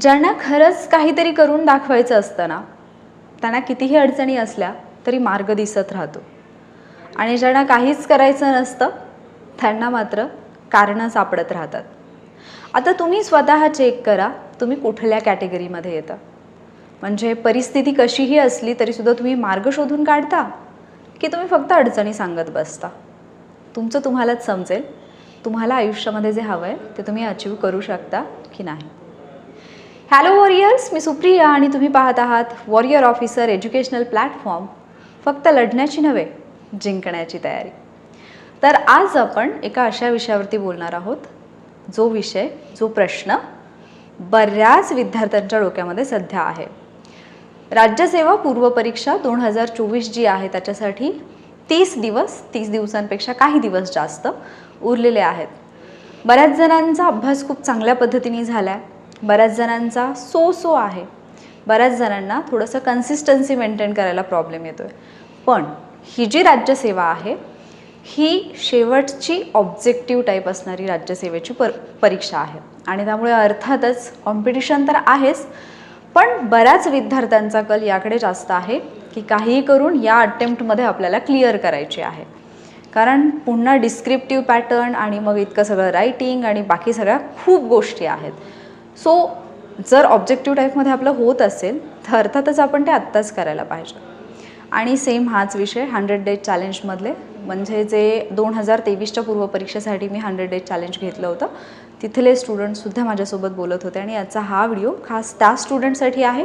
ज्यांना खरंच काहीतरी करून दाखवायचं असतं ना त्यांना कितीही अडचणी असल्या तरी मार्ग दिसत राहतो. आणि ज्यांना काहीच करायचं नसतं त्यांना मात्र कारणं सापडत राहतात. आता तुम्ही स्वतः चेक करा तुम्ही कुठल्या कॅटेगरीमध्ये येता? म्हणजे परिस्थिती कशीही असली तरीसुद्धा तुम्ही मार्ग शोधून काढता? की तुम्ही फक्त अडचणी सांगत बसता? तुमचं तुम्हालाच समजेल तुम्हाला आयुष्यामध्ये जे हवं आहे ते तुम्ही अचीव करू शकता की नाही. हॅलो वॉरियर्स मी सुप्रिया आणि तुम्ही पाहत आहात वॉरियर ऑफिसर एज्युकेशनल प्लॅटफॉर्म फक्त लढण्याची नव्हे जिंकण्याची तयारी. तर आज आपण एका अशा विषयावरती बोलणार आहोत जो विषय जो प्रश्न बऱ्याच विद्यार्थ्यांच्या डोक्यामध्ये सध्या आहे. राज्यसेवा पूर्वपरीक्षा दोन हजार चोवीस जी आहे त्याच्यासाठी तीस दिवस तीस दिवसांपेक्षा काही दिवस जास्त उरलेले आहेत. बऱ्याच जणांचा अभ्यास खूप चांगल्या पद्धतीने झाला आहे बऱ्याच जणांचा सो सो आहे. बऱ्याच जणांना थोडंसं कन्सिस्टन्सी मेंटेन करायला प्रॉब्लेम येतो आहे पण ही जी राज्यसेवा आहे ही शेवटची ऑब्जेक्टिव्ह टाईप असणारी राज्यसेवेची पर परीक्षा आहे. आणि त्यामुळे अर्थातच कॉम्पिटिशन तर आहेच पण बऱ्याच विद्यार्थ्यांचा कल याकडे जास्त आहे की काहीही करून या अटेम्प्टमध्ये आपल्याला क्लिअर करायची आहे. कारण पुन्हा डिस्क्रिप्टिव्ह पॅटर्न आणि मग इतकं सगळं रायटिंग आणि बाकी सगळ्या खूप गोष्टी आहेत. सो जर ऑब्जेक्टिव्ह टाईपमध्ये आपलं होत असेल तर अर्थातच आपण ते आत्ताच करायला पाहिजे. आणि सेम हाच विषय हंड्रेड डेज चॅलेंजमधले म्हणजे जे दोन हजार तेवीसच्या पूर्वपरीक्षेसाठी मी हंड्रेड डेज चॅलेंज घेतलं होतं. तिथले स्टुडंटसुद्धा माझ्यासोबत बोलत होते आणि याचा हा व्हिडिओ खास त्या स्टुडंटसाठी आहे.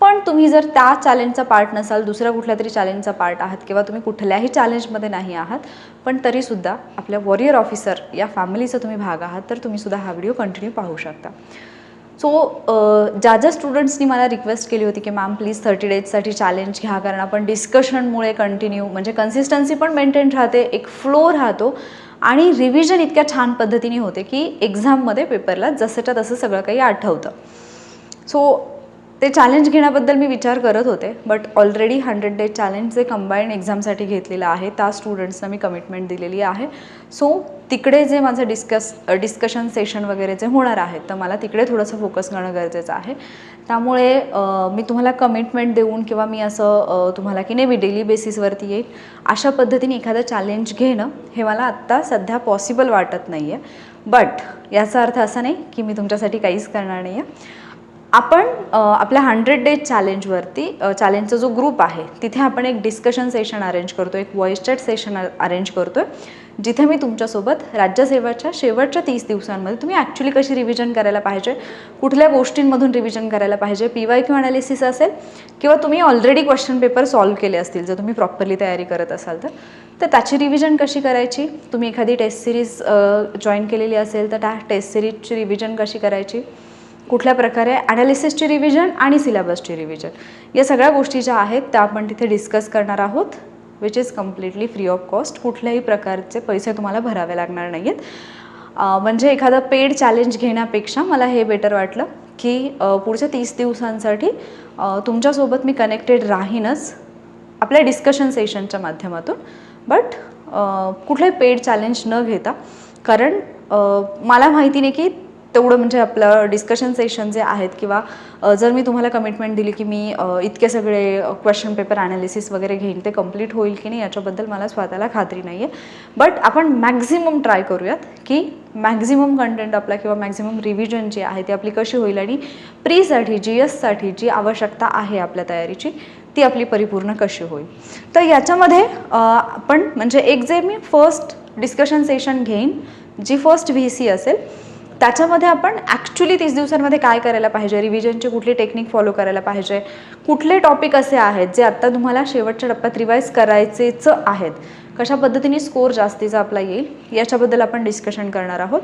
पण तुम्ही जर त्या चॅलेंजचा पार्ट नसाल दुसऱ्या कुठल्या तरी चॅलेंजचा पार्ट आहात किंवा तुम्ही कुठल्याही चॅलेंजमध्ये नाही आहात पण तरीसुद्धा आपल्या वॉरियर ऑफिसर या फॅमिलीचा तुम्ही भाग आहात तर तुम्हीसुद्धा हा व्हिडिओ कंटिन्यू पाहू शकता. सो ज्या ज्या स्टुडंट्सनी मला रिक्वेस्ट केली होती की मॅम प्लीज थर्टी डेजसाठी चॅलेंज घ्या कारण आपण डिस्कशनमुळे कंटिन्यू म्हणजे कन्सिस्टन्सी पण मेंटेन राहते एक फ्लो राहतो आणि रिव्हिजन इतक्या छान पद्धतीने होते की एक्झाममध्ये पेपरला जसंच्या तसं सगळं काही आठवतं. सो ते चॅलेंज घेण्याबद्दल मी विचार करत होते but already hundred days challenge जे कंबाईंड एक्झामसाठी घेतलेलं आहे त्या स्टुडंट्सना मी कमिटमेंट दिलेली आहे. सो तिकडे जे माझं डिस्कस डिस्कशन सेशन वगैरे जे होणार आहेत तर मला तिकडे थोडंसं फोकस करणं गरजेचं आहे. त्यामुळे मी तुम्हाला कमिटमेंट देऊन किंवा मी असं तुम्हाला की नाही मी डेली बेसिसवरती येईल अशा पद्धतीने एखादं चॅलेंज घेणं हे मला आत्ता सध्या पॉसिबल वाटत नाही आहे बट याचा अर्थ असा नाही की मी तुमच्यासाठी काहीच करणार नाही आहे आपण आपल्या हंड्रेड डेज चॅलेंजवरती चॅलेंजचा जो ग्रुप आहे तिथे आपण एक डिस्कशन सेशन अरेंज करतो एक व्हॉइस चॅट सेशन अरेंज करतो आहे जिथे मी तुमच्यासोबत राज्यसेवेच्या शेवटच्या तीस दिवसांमध्ये तुम्ही ॲक्च्युली कशी रिव्हिजन करायला पाहिजे कुठल्या गोष्टींमधून रिव्हिजन करायला पाहिजे पी वाय क्यू अनालिसिस असेल किंवा तुम्ही ऑलरेडी क्वेश्चन पेपर सॉल्व्ह केले असतील जर तुम्ही प्रॉपरली तयारी करत असाल तर तर त्याची रिव्हिजन कशी करायची? तुम्ही एखादी टेस्ट सिरीज जॉईन केलेली असेल तर त्या टेस्ट सिरीजची रिव्हिजन कशी करायची? कुठल्या प्रकारे ॲनालिसिसची रिव्हिजन आणि सिलेबसची रिव्हिजन या सगळ्या गोष्टी ज्या आहेत त्या आपण तिथे डिस्कस करणार आहोत which is completely free of cost कुठल्याही प्रकारचे पैसे तुम्हाला भरावे लागणार नाही आहेत म्हणजे एखादं पेड चॅलेंज घेण्यापेक्षा मला हे बेटर वाटलं की पुढच्या तीस दिवसांसाठी तुमच्यासोबत मी कनेक्टेड राहीनच आपल्या डिस्कशन सेशनच्या माध्यमातून. बट कुठलंही पेड चॅलेंज न घेता कारण मला माहिती नाही की तेवढं म्हणजे आपलं डिस्कशन सेशन जे आहेत किंवा जर मी तुम्हाला कमिटमेंट दिली की मी इतके सगळे क्वेश्चन पेपर ॲनालिसिस वगैरे घेईन ते कंप्लीट होईल की नाही याच्याबद्दल मला स्वतःला खात्री नाही आहे बट आपण मॅक्झिमम ट्राय करूयात की मॅक्झिमम कंटेंट आपला किंवा मॅक्झिमम रिव्हिजन जी आहे ती आपली कशी होईल आणि प्रीसाठी जी एससाठी जी आवश्यकता आहे आपल्या तयारीची ती आपली परिपूर्ण कशी होईल. तर याच्यामध्ये आपण म्हणजे एक जे मी फर्स्ट डिस्कशन सेशन घेईन जी फर्स्ट व्ही सी असेल त्याच्यामध्ये आपण ॲक्च्युली तीस दिवसांमध्ये काय करायला पाहिजे? रिव्हिजनची कुठली टेक्निक फॉलो करायला पाहिजे? कुठले टॉपिक असे आहेत जे आत्ता तुम्हाला शेवटच्या टप्प्यात रिवाईज करायचेच आहेत? कशा पद्धतीने स्कोर जास्तीचा आपला येईल? याच्याबद्दल आपण डिस्कशन करणार आहोत.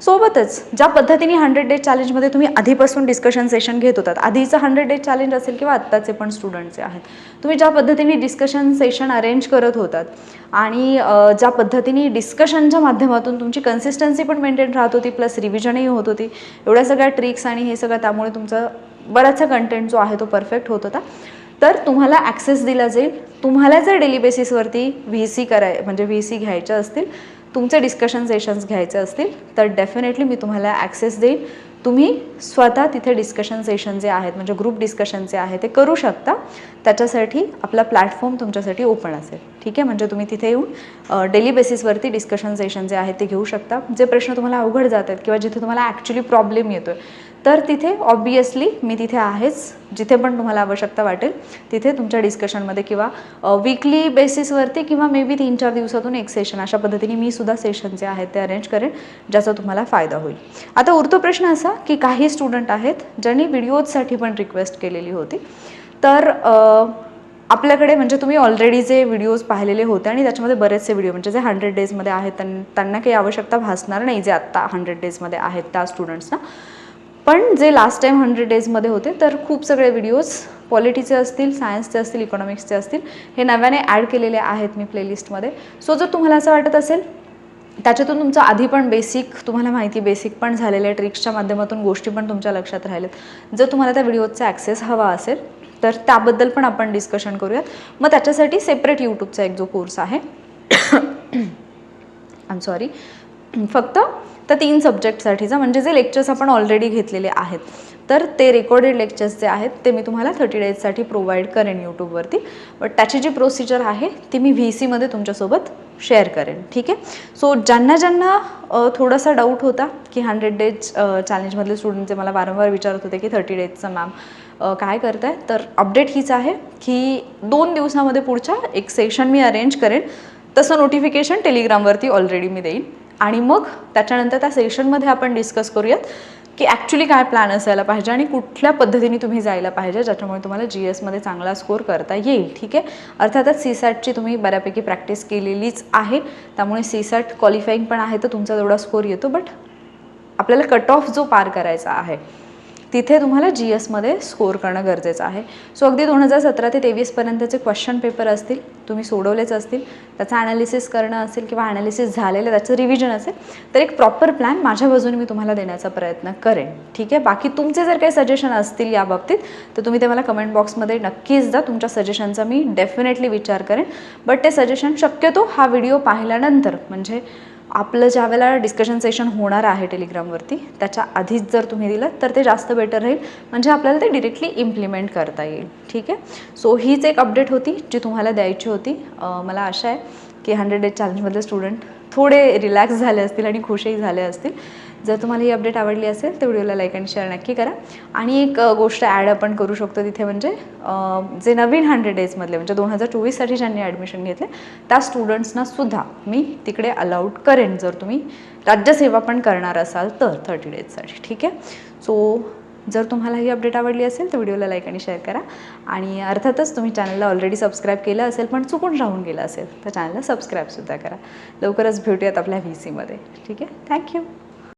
सोबतच ज्या पद्धतीने हंड्रेड डेज चॅलेंजमध्ये तुम्ही आधीपासून डिस्कशन सेशन घेत होतात आधीचं हंड्रेड डेज चॅलेंज असेल किंवा आत्ताचे पण स्टुडंटचे आहेत तुम्ही ज्या पद्धतीने डिस्कशन सेशन अरेंज करत होतात आणि ज्या पद्धतीने डिस्कशनच्या माध्यमातून तुमची कन्सिस्टन्सी पण मेंटेन राहत होती प्लस रिव्हिजनही होत होती एवढ्या सगळ्या ट्रिक्स आणि हे सगळं त्यामुळे तुमचा बराचसा कंटेंट जो आहे तो परफेक्ट होत होता. तर तुम्हाला ॲक्सेस दिला जाईल. तुम्हाला जर डेली बेसिसवरती व्ही सी कराय म्हणजे व्ही सी घ्यायच्या असतील तुमचे डिस्कशन सेशन्स घ्यायचे असतील तर डेफिनेटली मी तुम्हाला ॲक्सेस देईन तुम्ही स्वतः तिथे डिस्कशन सेशन जे आहेत म्हणजे ग्रुप डिस्कशन जे आहे ते करू शकता. त्याच्यासाठी आपला प्लॅटफॉर्म तुमच्यासाठी ओपन असेल. ठीक आहे? म्हणजे तुम्ही तिथे येऊन डेली बेसिसवरती डिस्कशन सेशन जे आहेत ते घेऊ शकता. जे प्रश्न तुम्हाला अवघड जात आहेत किंवा जिथे तुम्हाला ॲक्च्युली प्रॉब्लेम येतो आहे तर तिथे ऑब्वियसली मी तिथे आहेच. जिथे पण तुम्हाला आवश्यकता वाटेल तिथे तुमच्या डिस्कशनमध्ये किंवा वीकली बेसिसवरती किंवा मे बी तीन चार दिवसातून एक सेशन अशा पद्धतीने मी सुद्धा सेशन जे आहेत ते अरेंज करेन ज्याचा तुम्हाला फायदा होईल. आता उरतो प्रश्न असा की काही स्टुडंट आहेत ज्यांनी व्हिडिओजसाठी पण रिक्वेस्ट केलेली होती. तर आपल्याकडे म्हणजे तुम्ही ऑलरेडी जे व्हिडिओज पाहिलेले होते आणि त्याच्यामध्ये बरेचसे व्हिडिओ म्हणजे जे हंड्रेड डेजमध्ये आहेत त्यां- त्यांना काही आवश्यकता भासणार नाही जे आत्ता हंड्रेड डेजमध्ये आहेत त्या स्टुडंट्सना पण जे लास्ट टाईम हंड्रेड डेजमध्ये होते तर खूप सगळे व्हिडिओज पॉलिटीचे असतील सायन्सचे असतील इकॉनॉमिक्सचे असतील हे नव्याने ॲड केलेले आहेत मी प्लेलिस्टमध्ये सो जर तुम्हाला असं वाटत असेल त्याच्यातून तुमचं आधी पण बेसिक तुम्हाला माहिती बेसिक पण झालेलं आहे ट्रिक्सच्या माध्यमातून गोष्टी पण तुमच्या लक्षात राहिल्यात. जर तुम्हाला त्या व्हिडिओचा ॲक्सेस हवा असेल तर त्याबद्दल पण आपण डिस्कशन करूयात. मग त्याच्यासाठी सेपरेट यूट्यूबचा एक जो कोर्स आहे. आय एम सॉरी फक्त त्या तीन सब्जेक्टसाठीचा म्हणजे जे लेक्चर्स आपण ऑलरेडी घेतलेले आहेत तर ते रेकॉर्डेड लेक्चर्स जे आहेत ते मी तुम्हाला थर्टी डेजसाठी प्रोव्हाइड करेन यूट्यूबवरती बट त्याची जी प्रोसिजर आहे ती मी व्ही सीमध्ये तुमच्यासोबत शेअर करेन. ठीक आहे? सो ज्यांना ज्यांना थोडासा डाऊट होता की हंड्रेड डेज चॅलेंजमधले स्टुडंट जे मला वारंवार विचारत होते की थर्टी डेजचं मॅम काय काय करताय? तर अपडेट हीच आहे की दोन दिवसामध्ये पुढच्या एक सेशन मी अरेंज करेन. तसं नोटिफिकेशन टेलिग्रामवरती ऑलरेडी मी देईन. आणि मग त्याच्यानंतर त्या सेशनमध्ये आपण डिस्कस करूयात की ॲक्च्युली काय प्लॅन असायला पाहिजे आणि कुठल्या पद्धतीने तुम्ही जायला पाहिजे ज्याच्यामुळे तुम्हाला जी एसमध्ये चांगला स्कोर करता येईल ठीक आहे? अर्थातच सी सॅटची तुम्ही बऱ्यापैकी प्रॅक्टिस केलेलीच आहे. त्यामुळे सी सॅट क्वालिफाईंग पण आहे तर तुमचा तेवढा स्कोर येतो. बट आपल्याला कट ऑफ जो पार करायचा आहे तिथे तुम्हाला जी एसमध्ये स्कोअर करणं गरजेचं आहे. सो अगदी दोन हजार सतरा ते तेवीसपर्यंतचे क्वेश्चन पेपर असतील तुम्ही सोडवलेच असतील त्याचं ॲनालिसिस करणं असेल किंवा ॲनालिसिस झालेलं त्याचं रिव्हिजन असेल तर एक प्रॉपर प्लॅन माझ्या बाजूने मी तुम्हाला देण्याचा प्रयत्न करेन. ठीक आहे? बाकी तुमचे जर काही सजेशन असतील या बाबतीत तर तुम्ही ते मला कमेंट बॉक्समध्ये नक्कीच द्या. तुमच्या सजेशनचा मी डेफिनेटली विचार करेन. बट ते सजेशन शक्यतो हा व्हिडिओ पाहिल्यानंतर म्हणजे आपलं ज्या वेळेला डिस्कशन सेशन होणार आहे टेलिग्रामवरती त्याच्या आधीच जर तुम्ही दिलं तर ते जास्त बेटर राहील. म्हणजे आपल्याला ते डिरेक्टली इम्प्लिमेंट करता येईल. ठीक आहे? सो हीच एक अपडेट होती जी तुम्हाला द्यायची होती. मला आशा आहे की हंड्रेड डेज चॅलेंजमधले स्टुडंट थोडे रिलॅक्स झाले असतील आणि खुशही झाले असतील. जर तुम्हाला ही अपडेट आवडली असेल तर व्हिडिओला लाईक आणि शेअर नक्की करा. आणि एक गोष्ट ॲड आपण करू शकतो तिथे म्हणजे जे नवीन हंड्रेड डेजमधले म्हणजे दोन हजार चोवीससाठी ज्यांनी ॲडमिशन घेतले त्या स्टुडंट्सना सुद्धा मी तिकडे अलाउड करेन. जर तुम्ही राज्यसेवा पण करणार असाल तर थर्टी डेजसाठी ठीक आहे? सो जर तुम्हाला ही अपडेट आवडली असेल तर व्हिडिओला लाईक आणि शेअर करा. आणि अर्थातच तुम्ही चॅनलला ऑलरेडी सबस्क्राईब केलं असेल पण चुकून राहून गेलं असेल तर चॅनलला सबस्क्राईबसुद्धा करा. लवकरच भेटूयात आपल्या व्ही सीमध्ये ठीक आहे? थँक्यू